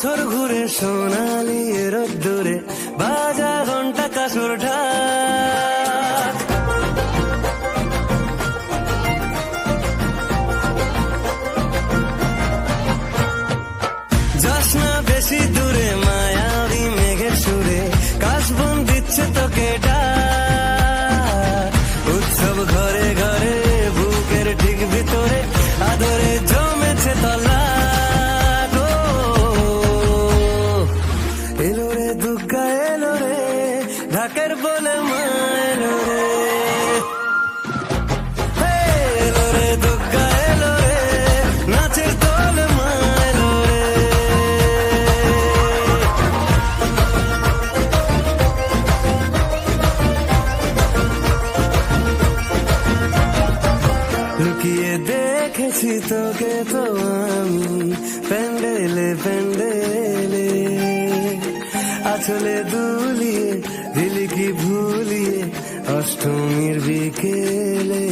বছর ঘুরে সোনালি রোদ্দুরে বাজা ঘণ্টা কাসুর ঢাক ঢাকের বলে মা এলো রে এলো রে, নাচের দলে মা এলো রে। লুকিয়ে দেখেছি তোকে তো আমি, প্যান্ডেলে প্যান্ডেলে। আসলে দুলিয়ে দিলি কি ভুলিয়ে অষ্টমীর বিকেলে।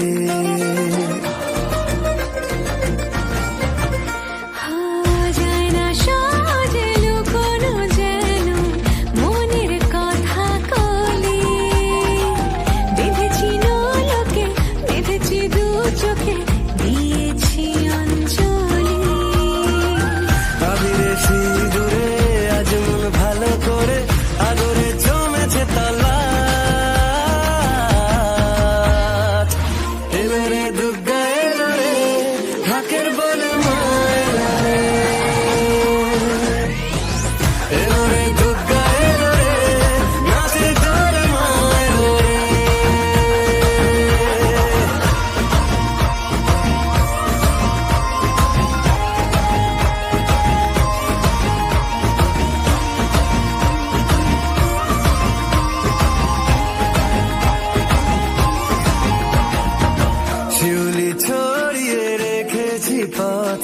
এলো রে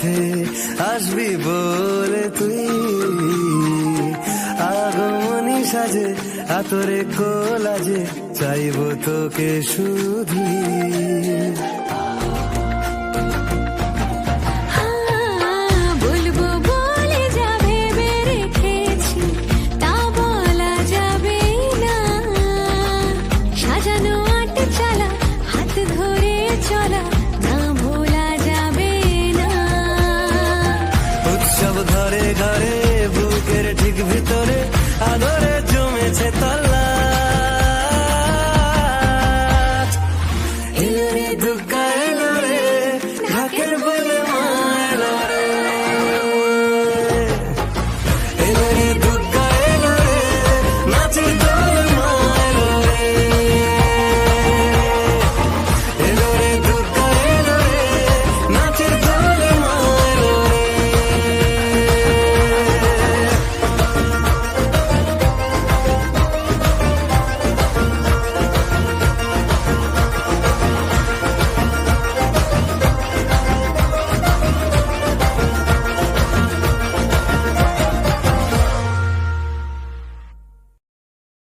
পথে আসবি বলে তুই। আগমনী সাজে আতরে কোলাজে চাইব তোকে শুধু ঘরে ঘরে বুকের ঠিক ভিতরে